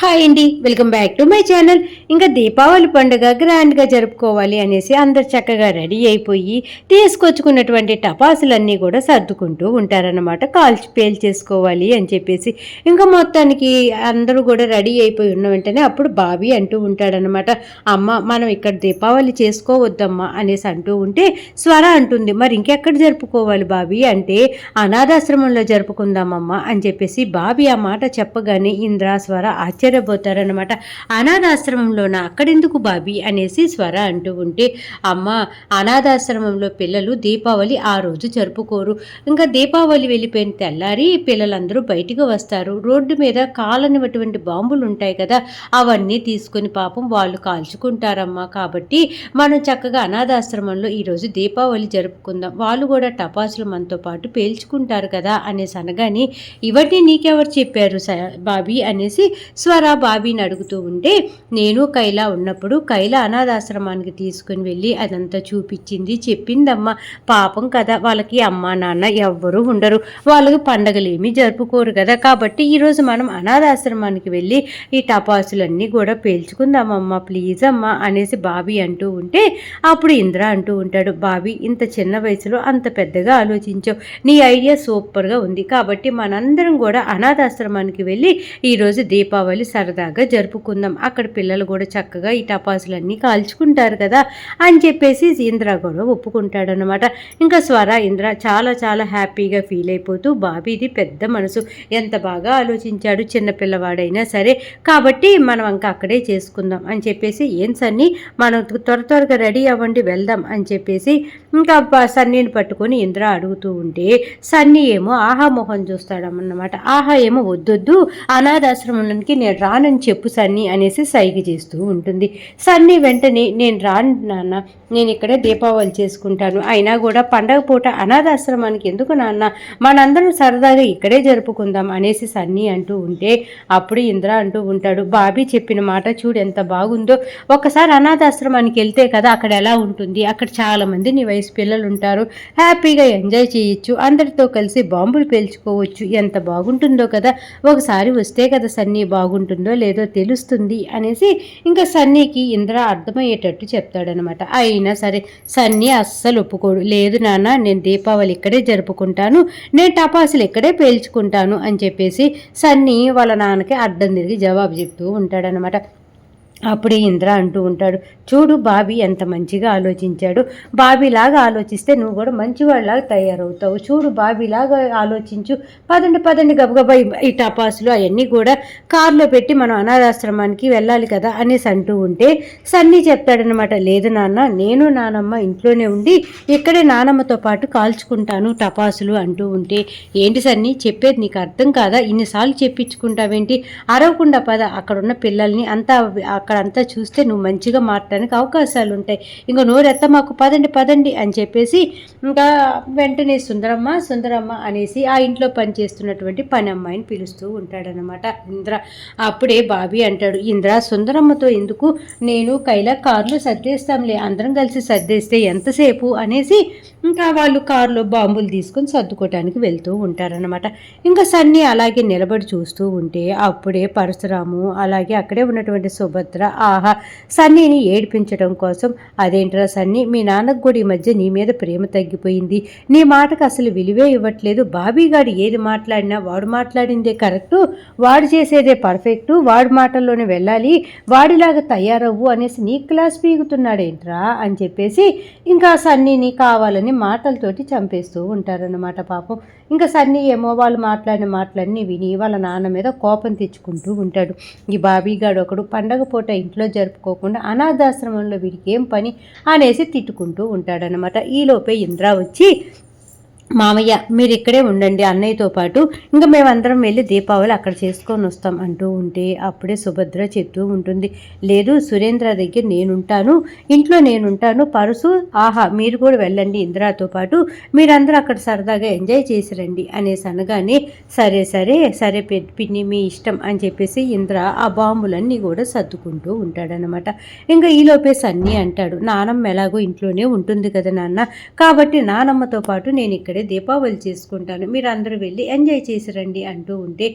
Hi అండి welcome back to my channel. ఇంకా దీపావళి పండుగ గ్రాండ్గా జరుపుకోవాలి అనేసి అందరు చక్కగా రెడీ అయిపోయి తీసుకొచ్చుకున్నటువంటి టపాసులన్నీ కూడా సర్దుకుంటూ ఉంటారన్నమాట. కాల్చి పేల్చేసుకోవాలి అని చెప్పేసి. ఇంకా మొత్తానికి అందరూ కూడా రెడీ అయిపోయి ఉన్న వెంటనే అప్పుడు బావి అంటూ ఉంటాడనమాట అమ్మ మనం ఇక్కడ దీపావళి చేసుకోవద్దమ్మా అనేసి అంటూ ఉంటే స్వర అంటుంది. మరి ఇంకెక్కడ జరుపుకోవాలి బావి అంటే అనాథాశ్రమంలో జరుపుకుందామమ్మా అని చెప్పేసి బావి ఆ మాట చెప్పగానే ఇంద్ర స్వర ఆశ్చర్యపోతారనమాట అనాథాశ్రమంలోన అక్కడెందుకు బాబీ? అనేసి స్వర అంటూ ఉంటే అమ్మ అనాథాశ్రమంలో పిల్లలు దీపావళి ఆ రోజు జరుపుకోరు. ఇంకా దీపావళి వెళ్ళిపోయిన తెల్లారి పిల్లలందరూ బయటికి వస్తారు. రోడ్డు మీద కాలనివటువంటి బాంబులు ఉంటాయి కదా అవన్నీ తీసుకొని పాపం వాళ్ళు కాల్చుకుంటారమ్మా. కాబట్టి మనం చక్కగా అనాథాశ్రమంలో ఈరోజు దీపావళి జరుపుకుందాం. వాళ్ళు కూడా టపాసులు మనతో పాటు పేల్చుకుంటారు కదా అనేసి అనగాని ఇవన్నీ నీకెవరు చెప్పారు స- బాబీ? అనేసి స్వర బాబీని అడుగుతూ ఉంటే నేను కైలా ఉన్నప్పుడు కైలా అనాథాశ్రమానికి తీసుకుని వెళ్ళి అదంతా చూపించింది చెప్పిందమ్మా. పాపం కదా వాళ్ళకి అమ్మ నాన్న ఎవ్వరూ ఉండరు. వాళ్ళకి పండగలు ఏమీ జరుపుకోరు కదా. కాబట్టి ఈరోజు మనం అనాథాశ్రమానికి వెళ్ళి ఈ టపాసులన్నీ కూడా పేల్చుకుందామమ్మా ప్లీజ్ అమ్మా అనేసి బాబీ అంటూ ఉంటే అప్పుడు ఇంద్ర అంటూ ఉంటాడు బాబీ ఇంత చిన్న వయసులో అంత పెద్దగా ఆలోచించావు నీ ఐడియా సూపర్గా ఉంది. కాబట్టి మనందరం కూడా అనాథాశ్రమానికి వెళ్ళి ఈరోజు దీపావళి సరదాగా జరుపుకుందాం. అక్కడ పిల్లలు కూడా చక్కగా ఈ టపాసులన్నీ కాల్చుకుంటారు కదా అని చెప్పేసి ఇంద్ర కూడా ఒప్పుకుంటాడనమాట ఇంకా స్వర ఇంద్ర చాలా చాలా హ్యాపీగా ఫీల్ అయిపోతూ బాబీది పెద్ద మనసు. ఎంత బాగా ఆలోచించాడు చిన్న పిల్లవాడైనా సరే. కాబట్టి మనం ఇంకా అక్కడే చేసుకుందాం అని చెప్పేసి ఏం సన్ని మనం త్వర త్వరగా రెడీ అవ్వండి వెళ్దాం అని చెప్పేసి ఇంకా సన్నీని పట్టుకొని ఇంద్ర అడుగుతూ ఉంటే సన్నీ ఏమో ఆహా మొహం చూస్తాడమన్నమాట ఆహా ఏమో వద్దొద్దు. అనాథాశ్రమంలోనికి నేను రానని చెప్పు సన్నీ అనేసి సైగ చేస్తూ ఉంటుంది. సన్నీ వెంటనే నేను రాను నాన్న నేను ఇక్కడే దీపావళి చేసుకుంటాను. అయినా కూడా పండగ పూట అనాథాశ్రమానికి ఎందుకు నాన్న? మనందరం సరదాగా ఇక్కడే జరుపుకుందాం అనేసి సన్నీ అంటూ ఉంటే అప్పుడు ఇంద్ర అంటూ ఉంటాడు బాబీ చెప్పిన మాట చూడు ఎంత బాగుందో. ఒకసారి అనాథాశ్రమానికి వెళ్తే కదా అక్కడ ఎలా ఉంటుంది? అక్కడ చాలామంది నీ వయసు పిల్లలు ఉంటారు. హ్యాపీగా ఎంజాయ్ చేయొచ్చు. అందరితో కలిసి బాంబులు పేల్చుకోవచ్చు. ఎంత బాగుంటుందో కదా. ఒకసారి వస్తే కదా సన్నీ బాగుంటుంది. ఉంటుందో లేదో తెలుస్తుంది అనేసి ఇంకా సన్నీకి ఇంద్ర అర్థమయ్యేటట్టు చెప్తాడనమాట. అయినా సరే సన్నీ అస్సలు ఒప్పుకోడు. లేదు నాన్న నేను దీపావళి ఇక్కడే జరుపుకుంటాను. నేను టపాసులు ఇక్కడే పేల్చుకుంటాను అని చెప్పేసి సన్నీ వాళ్ళ నాన్నకి అడ్డం తిరిగి జవాబు చెప్తూ ఉంటాడనమాట. అప్పుడే ఇంద్ర అంటూ ఉంటాడు చూడు బాబీ ఎంత మంచిగా ఆలోచించాడు. బాబీలాగా ఆలోచిస్తే నువ్వు కూడా మంచివాడిలాగా తయారవుతావు. చూడు బాబీలాగా ఆలోచించు. పదండి పదండి గబగబా ఈ- ఈ టపాసులు అవన్నీ కూడా కారులో పెట్టి మనం అనాథాశ్రమానికి వెళ్ళాలి కదా అనేసి అంటూ ఉంటే సన్నీ చెప్తాడనమాట లేదు నాన్న నేను నానమ్మ ఇంట్లోనే ఉండి ఇక్కడే నానమ్మతో పాటు కాల్చుకుంటాను టపాసులు అంటూ ఉంటే ఏంటి సన్నీ చెప్పేది నీకు అర్థం కాదా? ఇన్నిసార్లు చెప్పించుకుంటావేంటి? అరవకుండా పద అక్కడున్న పిల్లల్ని అంతా అక్కడంతా చూస్తే నువ్వు మంచిగా మారటానికి అవకాశాలు ఉంటాయి ఇంకా నోరెత్త మాకు పదండి పదండి అని చెప్పేసి ఇంకా వెంటనే సుందరమ్మ సుందరమ్మ అనేసి ఆ ఇంట్లో పనిచేస్తున్నటువంటి పని అమ్మాయిని పిలుస్తూ ఉంటాడనమాట ఇంద్ర అప్పుడే బాబీ అంటాడు ఇంద్ర సుందరమ్మతో ఎందుకు నేను కైలా కారులో సర్దేస్తాంలే అందరం కలిసి సర్దేస్తే ఎంతసేపు? అనేసి ఇంకా వాళ్ళు కారులో బాంబులు తీసుకొని సర్దుకోవటానికి వెళ్తూ ఉంటారనమాట ఇంకా సన్నీ అలాగే నిలబడి చూస్తూ ఉంటే అప్పుడే పరశురాము అలాగే అక్కడే ఉన్నటువంటి సుభద్ర ఆహా సన్నీని ఏడిపించడం కోసం. అదేంట్రా సన్నీ మీ నాన్నకు కూడా ఈ మధ్య నీ మీద ప్రేమ తగ్గిపోయింది. నీ మాటకు అసలు విలువే ఇవ్వట్లేదు. బాబీగాడు ఏది మాట్లాడినా వాడు మాట్లాడిందే కరెక్టు. వాడు చేసేదే పర్ఫెక్టు. వాడి మాటల్లోనే వెళ్ళాలి. వాడిలాగా తయారవ్వు అనేసి నీ క్లాస్ పీగుతున్నాడేంట్రా అని చెప్పేసి ఇంకా సన్నీని కావాలని మాటలతోటి చంపేస్తూ ఉంటారన్నమాట పాపం. ఇంకా సన్నీ ఏమో వాళ్ళు మాట్లాడిన మాటలన్నీ విని వాళ్ళ నాన్న మీద కోపం తెచ్చుకుంటూ ఉంటాడు. ఈ బాబీగాడు ఒకడు పండగ పూట ఇంట్లో జరుపుకోకుండా అనాథాశ్రమంలో వీడికి ఏం పని అనేసి తిట్టుకుంటూ ఉంటాడనమాట ఈలోపే ఇంద్ర వచ్చి మామయ్య మీరు ఇక్కడే ఉండండి అన్నయ్యతో పాటు ఇంకా మేమందరం వెళ్ళి దీపావళి అక్కడ చేసుకొని వస్తాం అంటూ ఉంటే అప్పుడే సుభద్ర చెప్తూ ఉంటుంది. లేదు సురేంద్ర దగ్గర నేనుంటాను ఇంట్లో నేనుంటాను పరుసు ఆహా మీరు కూడా వెళ్ళండి ఇందిరాతో పాటు మీరందరూ అక్కడ సరదాగా ఎంజాయ్ చేసి రండి అనేసి అనగానే సరే సరే సరే పిన్ని మీ ఇష్టం అని చెప్పేసి ఇంద్ర ఆ బాంబులన్నీ కూడా సర్దుకుంటూ ఉంటాడనమాట ఇంకా ఈలోపే సన్నీ అంటాడు నానమ్మ ఎలాగో ఇంట్లోనే ఉంటుంది కదా నాన్న కాబట్టి నానమ్మతో పాటు నేను ఇక్కడ ఇక్కడే దీపావళి చేసుకుంటాను. మీరు అందరూ వెళ్ళి ఎంజాయ్ చేసి రండి అంటూ ఉంటే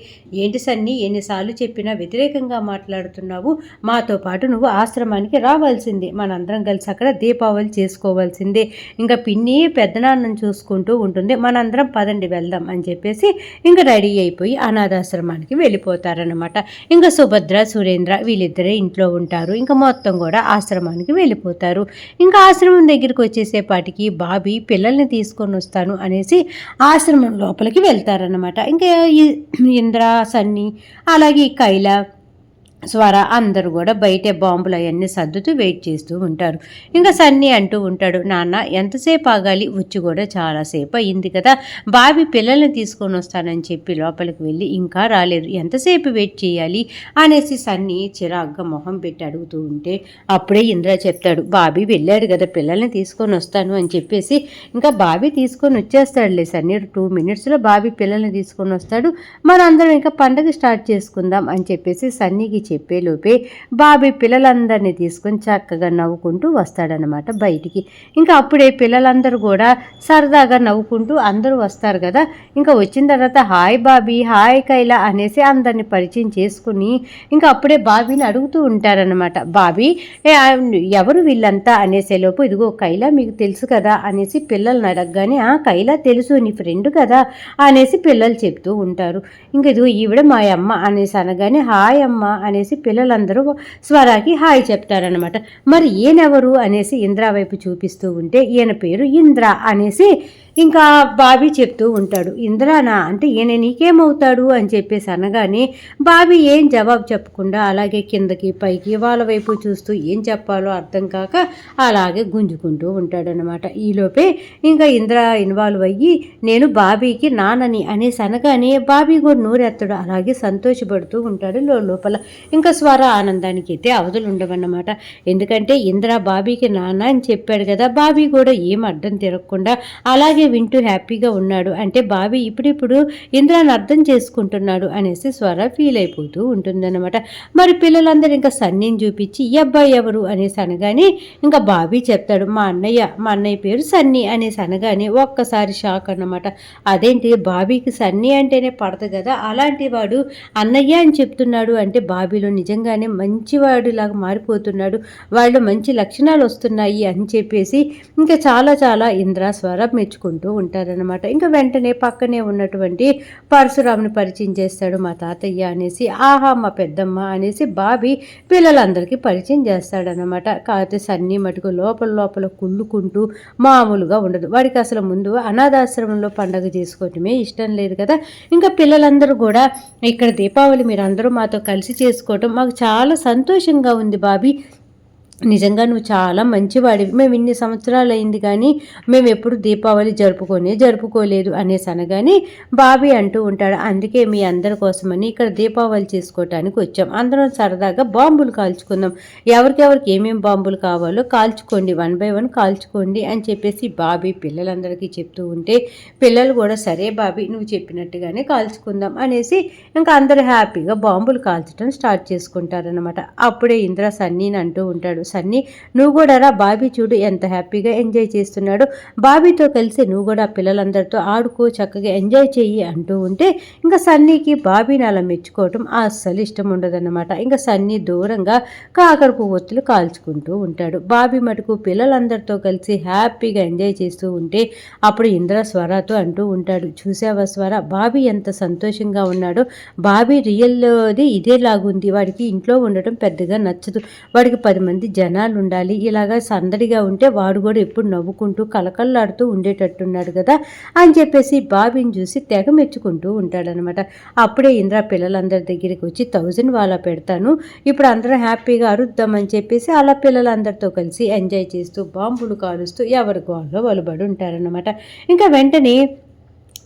ఏంటి సన్ని ఎన్నిసార్లు చెప్పినా వ్యతిరేకంగా మాట్లాడుతున్నావు? మాతో పాటు నువ్వు ఆశ్రమానికి రావాల్సిందే. మనందరం కలిసి అక్కడ దీపావళి చేసుకోవాల్సిందే. ఇంకా పిన్ని పెద్దనాన్నం చూసుకుంటూ ఉంటుంది. మనందరం పదండి వెళ్దాం అని చెప్పేసి ఇంకా రెడీ అయిపోయి అనాథాశ్రమానికి వెళ్ళిపోతారనమాట ఇంకా సుభద్ర సురేంద్ర వీళ్ళిద్దరే ఇంట్లో ఉంటారు. ఇంకా మొత్తం కూడా ఆశ్రమానికి వెళ్ళిపోతారు. ఇంకా ఆశ్రమం దగ్గరికి వచ్చేసేపాటికి బాబీ పిల్లల్ని తీసుకొని వస్తాను అనేసి ఆశ్రమం లోపలికి వెళ్తారనమాట ఇంకా ఈ- ఇంద్ర సన్ని అలాగే కైల స్వర అందరూ కూడా బయటే బాంబులు అవన్నీ సర్దుతూ వెయిట్ చేస్తూ ఉంటారు. ఇంకా సన్నీ అంటూ ఉంటాడు నాన్న ఎంతసేపు ఆగాలి? వచ్చి కూడా చాలాసేపు అయింది కదా. బాబీ పిల్లల్ని తీసుకొని వస్తానని చెప్పి లోపలికి వెళ్ళి ఇంకా రాలేదు. ఎంతసేపు వెయిట్ చేయాలి? అనేసి సన్నీ చిరాగ్గా మొహం పెట్టి అడుగుతూ ఉంటే అప్పుడే ఇంద్ర చెప్తాడు బాబీ వెళ్ళాడు కదా పిల్లల్ని తీసుకొని వస్తాను అని చెప్పేసి ఇంకా బాబీ తీసుకొని వచ్చేస్తాడులే సన్నీ. టూ మినిట్స్లో బాబీ పిల్లల్ని తీసుకొని వస్తాడు. మనందరం ఇంకా పండగ స్టార్ట్ చేసుకుందాం అని చెప్పేసి సన్నీకి చెప్పేలోపే బాబీ పిల్లలందరినీ తీసుకొని చక్కగా నవ్వుకుంటూ వస్తాడనమాట బయటికి. ఇంకా అప్పుడే పిల్లలందరూ కూడా సరదాగా నవ్వుకుంటూ అందరూ వస్తారు కదా. ఇంకా వచ్చిన తర్వాత హాయ్ బాబీ హాయ్ కైలా అనేసి అందరిని పరిచయం చేసుకుని ఇంకా అప్పుడే బాబీని అడుగుతూ ఉంటారనమాట బాబీ ఎవరు వీళ్ళంతా? అనేసేలోపు ఇదిగో కైలా మీకు తెలుసు కదా అనేసి పిల్లల్ని అడగగానే ఆ కైలా తెలుసు నీ ఫ్రెండ్ కదా అనేసి పిల్లలు చెప్తూ ఉంటారు. ఇంక ఇదిగో ఈవిడ మా అమ్మ అనేసి అనగానే హాయ్ అమ్మ అనేసి పిల్లలందరూ స్వరాకి హాయ్ చెప్తారనమాట మరి ఈయనెవరు అనేసి ఇంద్ర వైపు చూపిస్తూ ఉంటే ఈయన పేరు ఇంద్ర అనేసి ఇంకా బాబీ చెప్తూ ఉంటాడు ఇంద్రానా అంటే ఈయన నీకేమవుతాడు? అని చెప్పేసి అనగానే బాబీ ఏం జవాబు చెప్పకుండా అలాగే కిందకి పైకి వాళ్ళ వైపు చూస్తూ ఏం చెప్పాలో అర్థం కాక అలాగే గుంజుకుంటూ ఉంటాడనమాట ఈలోపే ఇంకా ఇంద్ర ఇన్వాల్వ్ అయ్యి నేను బాబీకి నాన్నని అనేసి అనగానే బాబీ కూడా నూరెత్తడు. అలాగే సంతోషపడుతూ ఉంటాడు లో- లోపల. ఇంకా స్వర ఆనందానికి అయితే అవధులు ఉండవన్నమాట. ఎందుకంటే ఇంద్ర బాబీకి నాన్న అని చెప్పాడు కదా బాబీ కూడా ఏం అడ్డం తిరగకుండా అలాగే వింటూ హ్యాపీగా ఉన్నాడు. అంటే బాబీ ఇప్పుడిప్పుడు ఇంద్రాన్ని అర్థం చేసుకుంటున్నాడు అనేసి స్వర ఫీల్ అయిపోతూ ఉంటుందన్నమాట. మరి పిల్లలందరూ ఇంకా సన్నీని చూపించి ఈ అబ్బాయి ఎవరు? అనేసి అనగానే ఇంకా బాబీ చెప్తాడు. మా అన్నయ్య మా అన్నయ్య పేరు సన్నీ అనేసి అనగానే ఒక్కసారి షాక్ అన్నమాట. అదేంటి? బాబీకి సన్నీ అంటేనే పడదు కదా? అలాంటి వాడు అన్నయ్య అని చెప్తున్నాడు అంటే బాబీలో నిజంగానే మంచివాడిలాగా మారిపోతున్నాడు. వాళ్ళు మంచి లక్షణాలు వస్తున్నాయి అని చెప్పేసి ఇంకా చాలా చాలా ఇంద్ర స్వర చేసుకుంటూ ఉంటారనమాట ఇంకా వెంటనే పక్కనే ఉన్నటువంటి పరశురాముని పరిచయం చేస్తాడు మా తాతయ్య అనేసి ఆహా మా పెద్దమ్మ అనేసి బాబీ పిల్లలందరికీ పరిచయం చేస్తాడనమాట కాకపోతే సన్నీ మటుకు లోపల లోపల కుళ్ళుకుంటూ మామూలుగా ఉండదు. వాడికి అసలు ముందు అనాథాశ్రమంలో పండగ చేసుకోవటమే ఇష్టం లేదు కదా. ఇంకా పిల్లలందరూ కూడా ఇక్కడ దీపావళి మీరు అందరూ మాతో కలిసి చేసుకోవటం మాకు చాలా సంతోషంగా ఉంది బాబీ. నిజంగా నువ్వు చాలా మంచివాడివి. మేము ఇన్ని సంవత్సరాలు అయింది కానీ మేము ఎప్పుడు దీపావళి జరుపుకొని జరుపుకోలేదు అనేసి అనగానే బాబీ అంటూ ఉంటాడు అందుకే మీ అందరి కోసమని ఇక్కడ దీపావళి చేసుకోవటానికి వచ్చాం. అందరం సరదాగా బాంబులు కాల్చుకుందాం. ఎవరికెవరికి ఏమేమి బాంబులు కావాలో కాల్చుకోండి వన్ బై వన్ కాల్చుకోండి అని చెప్పేసి బాబీ పిల్లలందరికీ చెప్తూ ఉంటే పిల్లలు కూడా సరే బాబీ నువ్వు చెప్పినట్టుగానే కాల్చుకుందాం అనేసి ఇంకా అందరూ హ్యాపీగా బాంబులు కాల్చడం స్టార్ట్ చేసుకుంటారనమాట అప్పుడే ఇంద్ర సన్నీని అంటూ ఉంటాడు సన్నీ నువ్వు కూడా రా బాబీ చూడు ఎంత హ్యాపీగా ఎంజాయ్ చేస్తున్నాడు. బాబీతో కలిసి నువ్వు కూడా పిల్లలందరితో ఆడుకో చక్కగా ఎంజాయ్ చెయ్యి అంటూ ఉంటే ఇంకా సన్నీకి బాబీని అలా మెచ్చుకోవటం అస్సలు ఇష్టం ఉండదన్నమాట. ఇంకా సన్నీ దూరంగా కాకరపు ఒత్తులు కాల్చుకుంటూ ఉంటాడు. బాబీ మటుకు పిల్లలందరితో కలిసి హ్యాపీగా ఎంజాయ్ చేస్తూ ఉంటే అప్పుడు ఇంద్ర స్వరాతో అంటూ ఉంటాడు. చూసావా స్వర బాబీ ఎంత సంతోషంగా ఉన్నాడో. బాబీ రియల్ది ఇదేలాగుంది. వాడికి ఇంట్లో ఉండటం పెద్దగా నచ్చదు. వాడికి పది మంది జనాలు ఉండాలి ఇలాగా సందడిగా ఉంటే వాడు కూడా ఎప్పుడు నవ్వుకుంటూ కలకల్లాడుతూ ఉండేటట్టున్నాడు కదా అని చెప్పేసి బాబీని చూసి తెగ మెచ్చుకుంటూ ఉంటాడనమాట. అప్పుడే ఇంద్ర పిల్లలందరి దగ్గరికి వచ్చి థౌజండ్ వాళ్ళ పెడతాను. ఇప్పుడు అందరం హ్యాపీగా అరుద్దామని చెప్పేసి అలా పిల్లలందరితో కలిసి ఎంజాయ్ చేస్తూ బాంబులు కాలుస్తూ ఎవరి గోల్లో వాళ్ళు ఉంటారనమాట. ఇంకా వెంటనే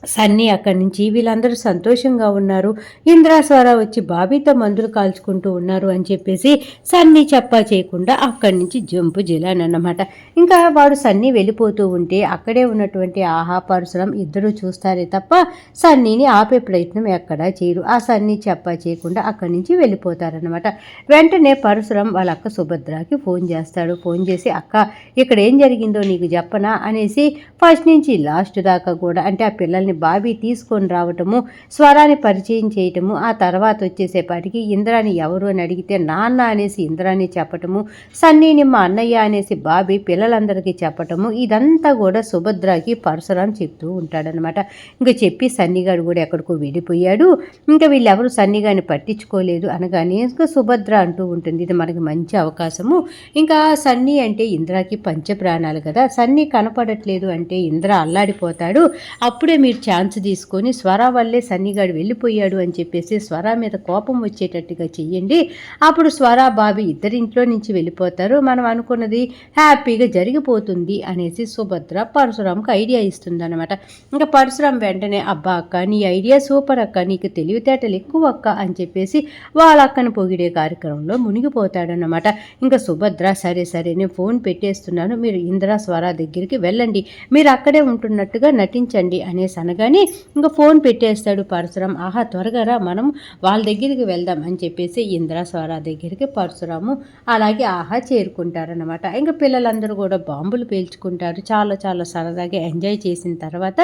సన్నీ అక్కడి నుంచి వీళ్ళందరూ సంతోషంగా ఉన్నారు. ఇంద్రాస్వర వచ్చి బాబీతో మందులు కాల్చుకుంటూ ఉన్నారు అని చెప్పేసి సన్నీ చెప్పా చేయకుండా అక్కడి నుంచి జంపు జిలానన్నమాట ఇంకా వాడు సన్నీ వెళ్ళిపోతూ ఉంటే అక్కడే ఉన్నటువంటి ఆహా పరశురం ఇద్దరు చూస్తారే తప్ప సన్నీని ఆపే ప్రయత్నం ఎక్కడా చేయరు. ఆ సన్నీ చెప్పా చేయకుండా అక్కడి నుంచి వెళ్ళిపోతారనమాట వెంటనే పరశురం వాళ్ళ అక్క సుభద్రకి ఫోన్ చేస్తాడు. ఫోన్ చేసి అక్క ఇక్కడ ఏం జరిగిందో నీకు చెప్పనా? అనేసి ఫస్ట్ నుంచి లాస్ట్ దాకా కూడా అంటే ఆ పిల్లల్ని బాబీ తీసుకొని రావటము స్వరాన్ని పరిచయం చేయటము ఆ తర్వాత వచ్చేసేపాటికి ఇంద్రాని ఎవరు అని అడిగితే నాన్న అనేసి ఇంద్రాని చెప్పటము సన్నీని మా అన్నయ్య అనేసి బాబీ పిల్లలందరికీ చెప్పటము ఇదంతా కూడా సుభద్రకి పరశురాం చెప్తూ ఉంటాడనమాట ఇంకా చెప్పి సన్నిగాడు కూడా ఎక్కడికో వెళ్ళిపోయాడు. ఇంకా వీళ్ళెవరు సన్నిగాని పట్టించుకోలేదు అనగానే ఇంకా సుభద్ర అంటూ ఉంటుంది ఇది మనకి మంచి అవకాశము. ఇంకా సన్నీ అంటే ఇంద్రాకి పంచప్రాణాలు కదా. సన్నీ కనపడట్లేదు అంటే ఇంద్ర అల్లాడిపోతాడు. అప్పుడే మీరు ఛాన్స్ తీసుకొని స్వర వల్లే సన్నిగాడు వెళ్ళిపోయాడు అని చెప్పేసి స్వర మీద కోపం వచ్చేటట్టుగా చెయ్యండి. అప్పుడు స్వర బాబి ఇద్దరింట్లో నుంచి వెళ్ళిపోతారు. మనం అనుకున్నది హ్యాపీగా జరిగిపోతుంది అనేసి సుభద్ర పరశురామ్కి ఐడియా ఇస్తుంది అనమాట ఇంకా పరశురామ్ వెంటనే అబ్బా అక్క నీ ఐడియా సూపర్ అక్క నీకు తెలివితేటలు ఎక్కువ అక్క అని చెప్పేసి వాళ్ళ అక్కను పొగిడే కార్యక్రమంలో మునిగిపోతాడన్నమాట. ఇంకా సుభద్ర సరే సరే నేను ఫోన్ పెట్టేస్తున్నాను. మీరు ఇందిరా స్వర దగ్గరికి వెళ్ళండి. మీరు అక్కడే ఉంటున్నట్టుగా నటించండి అనేసి అనగానే ఇంకా ఫోన్ పెట్టేస్తాడు పరశురాం. ఆహా త్వరగా మనం వాళ్ళ దగ్గరికి వెళ్దాం అని చెప్పేసి ఇంద్ర స్వర దగ్గరికి పరశురాము అలాగే ఆహా చేరుకుంటారనమాట ఇంకా పిల్లలందరూ కూడా బాంబులు పేల్చుకుంటారు. చాలా చాలా సరదాగా ఎంజాయ్ చేసిన తర్వాత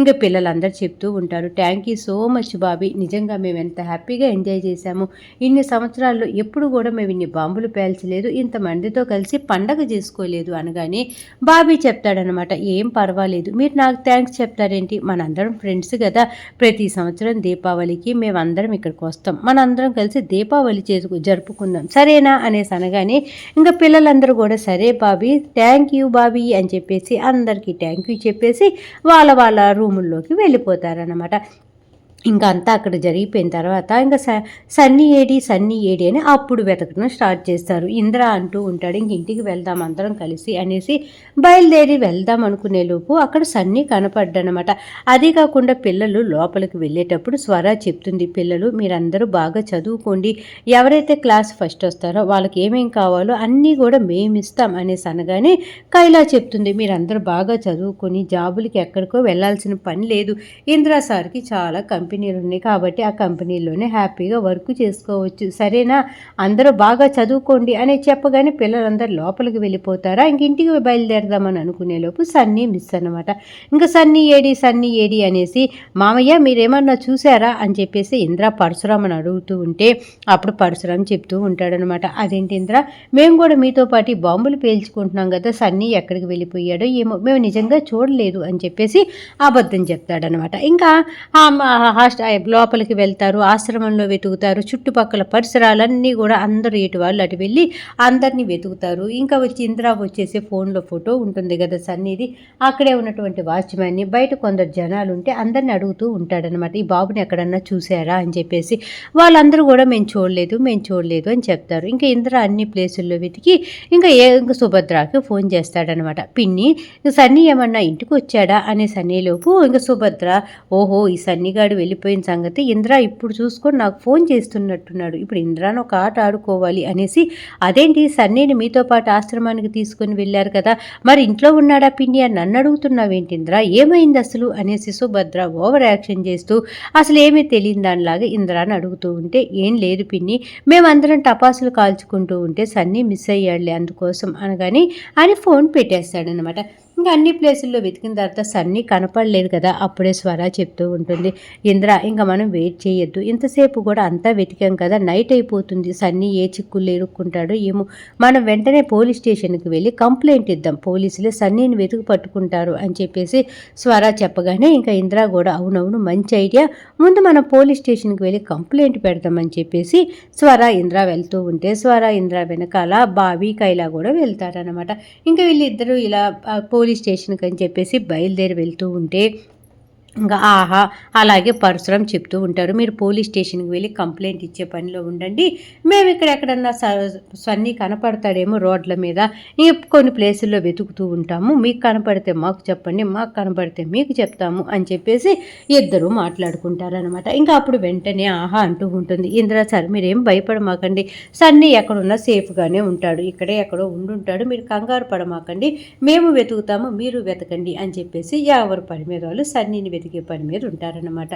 ఇంకా పిల్లలందరూ చెప్తూ ఉంటారు thank you so much Bobby. నిజంగా మేము ఎంత హ్యాపీగా ఎంజాయ్ చేశాము. ఇన్ని సంవత్సరాల్లో ఎప్పుడు కూడా మేము ఇన్ని బాంబులు పేల్చలేదు. ఇంతమందితో కలిసి పండగ చేసుకోలేదు అనగానే బాబీ చెప్తాడనమాట ఏం పర్వాలేదు. మీరు నాకు థ్యాంక్స్ చెప్తారేంటి? మన అందరం ఫ్రెండ్స్ కదా. ప్రతి సంవత్సరం దీపావళికి మేమందరం ఇక్కడికి వస్తాం. మనందరం కలిసి దీపావళి చేసుకు జరుపుకుందాం. సరేనా? అనేసి అనగానే ఇంకా పిల్లలందరూ కూడా సరే బాబీ థ్యాంక్ యూ బాబీ అని చెప్పేసి అందరికీ థ్యాంక్ యూ చెప్పేసి వాళ్ళ వాళ్ళ రూముల్లోకి వెళ్ళిపోతారనమాట ఇంకా అంతా అక్కడ జరిగిపోయిన తర్వాత ఇంకా స సన్నీ ఏడి సన్నీ ఏడి అని అప్పుడు వెతకడం స్టార్ట్ చేస్తారు. ఇంద్ర అంటూ ఉంటాడు ఇంక ఇంటికి వెళ్దాం అందరం కలిసి అనేసి బయలుదేరి వెళ్దాం అనుకునే లోపు అక్కడ సన్నీ కనపడ్డనమాట. అదే కాకుండా పిల్లలు లోపలికి వెళ్ళేటప్పుడు స్వర చెప్తుంది పిల్లలు మీరందరూ బాగా చదువుకోండి. ఎవరైతే క్లాస్ ఫస్ట్ వస్తారో వాళ్ళకి ఏమేం కావాలో అన్నీ కూడా మేము ఇస్తాం అనేసి అనగానే కైలా చెప్తుంది మీరందరూ బాగా చదువుకొని జాబులకి ఎక్కడికో వెళ్ళాల్సిన పని లేదు. ఇంద్ర సార్కి చాలా కంపెనీ కంపెనీలు ఉన్నాయి కాబట్టి ఆ కంపెనీలోనే హ్యాపీగా వర్క్ చేసుకోవచ్చు. సరేనా? అందరూ బాగా చదువుకోండి అని చెప్పగానే పిల్లలందరూ లోపలికి వెళ్ళిపోతారా? ఇంక ఇంటికి బయలుదేరదామని అనుకునే లోపు సన్నీ మిస్ అనమాట ఇంకా సన్నీ ఏడి సన్నీ ఏడి అనేసి మామయ్య మీరేమన్నా చూసారా అని చెప్పేసి ఇంద్ర పరశురామని అడుగుతూ ఉంటే అప్పుడు పరశురామ్ చెప్తూ ఉంటాడనమాట అదేంటి ఇంద్ర? మేము కూడా మీతో పాటు బాంబులు పేల్చుకుంటున్నాం కదా సన్నీ ఎక్కడికి వెళ్ళిపోయాడో ఏమో మేము నిజంగా చూడలేదు అని చెప్పేసి అబద్ధం చెప్తాడనమాట ఇంకా హాస్ట లోపలికి వెళ్తారు ఆశ్రమంలో వెతుకుతారు చుట్టుపక్కల పరిసరాలన్నీ కూడా అందరూ ఇటు వాళ్ళు అటు వెళ్ళి అందరినీ వెతుకుతారు. ఇంకా వచ్చి ఇందిరా వచ్చేసి ఫోన్లో ఫోటో ఉంటుంది కదా సన్నీది అక్కడే ఉన్నటువంటి వాచ్మ్యాన్ని బయట కొందరు జనాలు ఉంటే అందరిని అడుగుతూ ఉంటాడనమాట ఈ బాబుని ఎక్కడన్నా చూసారా అని చెప్పేసి. వాళ్ళందరూ కూడా మేము చూడలేదు మేము చూడలేదు అని చెప్తారు. ఇంకా ఇందిరా అన్ని ప్లేసుల్లో వెతికి ఇంకా ఏ ఇంకా సుభద్రకి ఫోన్ చేస్తాడనమాట పిన్ని సన్నీ ఏమన్నా ఇంటికి వచ్చాడా? అనే సన్నీలోపు ఇంకా సుభద్ర ఓహో ఈ సన్నిగాడు వెళ్ళిపోయిన సంగతి ఇంద్ర ఇప్పుడు చూసుకొని నాకు ఫోన్ చేస్తున్నట్టున్నాడు. ఇప్పుడు ఇంద్రాను ఒక ఆట ఆడుకోవాలి అనేసి అదేంటి సన్నీని మీతో పాటు ఆశ్రమానికి తీసుకొని వెళ్ళారు కదా. మరి ఇంట్లో ఉన్నాడా పిన్ని అని నన్ను అడుగుతున్నావేంటి ఇంద్ర? ఏమైంది అసలు? అనేసి సుభద్ర ఓవర్ యాక్షన్ చేస్తూ అసలు ఏమీ తెలియని దానిలాగా ఇంద్రాని అడుగుతూ ఉంటే ఏం లేదు పిన్ని. మేమందరం టపాసులు కాల్చుకుంటూ ఉంటే సన్నీ మిస్ అయ్యాడులే అందుకోసం అనగాని అని ఫోన్ పెట్టేస్తాడనమాట ఇంకా అన్ని ప్లేసుల్లో వెతికిన తర్వాత సన్నీ కనపడలేదు కదా అప్పుడే స్వర చెప్తూ ఉంటుంది. ఇంద్ర ఇంకా మనం వెయిట్ చేయొద్దు. ఇంతసేపు కూడా అంతా వెతికాం కదా నైట్ అయిపోతుంది. సన్నీ ఏ చిక్కులు ఎరుక్కుంటాడో ఏమో. మనం వెంటనే పోలీస్ స్టేషన్కి వెళ్ళి కంప్లైంట్ ఇద్దాం. పోలీసులే సన్నీని వెతుకు పట్టుకుంటారు అని చెప్పేసి స్వర చెప్పగానే ఇంకా ఇంద్ర కూడా అవునవును మంచి ఐడియా. ముందు మనం పోలీస్ స్టేషన్కి వెళ్ళి కంప్లైంట్ పెడదామని చెప్పేసి స్వర ఇంద్ర వెళ్తూ ఉంటే స్వర ఇంద్ర వెనకాల బావి కైలా కూడా వెళ్తారనమాట ఇంకా వీళ్ళిద్దరూ ఇలా పోలీస్ పోలీస్ స్టేషన్కి అని చెప్పేసి బయలుదేరి వెళ్తూ ఉంటే ఇంకా ఆహా అలాగే పరశురం చెప్తూ ఉంటారు మీరు పోలీస్ స్టేషన్కి వెళ్ళి కంప్లైంట్ ఇచ్చే పనిలో ఉండండి. మేము ఇక్కడ ఎక్కడన్నా స- సన్నీ కనపడతాడేమో రోడ్ల మీద. కొన్ని ప్లేసుల్లో వెతుకుతూ ఉంటాము. మీకు కనపడితే మాకు చెప్పండి మాకు కనపడితే మీకు చెప్తాము అని చెప్పేసి ఇద్దరు మాట్లాడుకుంటారనమాట ఇంకా అప్పుడు వెంటనే ఆహా అంటూ ఉంటుంది ఇంద్ర సార్ మీరేం భయపడమాకండి. సన్నీ ఎక్కడున్నా సేఫ్గానే ఉంటాడు. ఇక్కడే ఎక్కడో ఉండుంటాడు. మీరు కంగారు పడమాకండి. మేము వెతుకుతాము మీరు వెతకండి అని చెప్పేసి ఎవరి పని మీద వాళ్ళు సన్నీని వెతికే పని మీద ఉంటారనమాట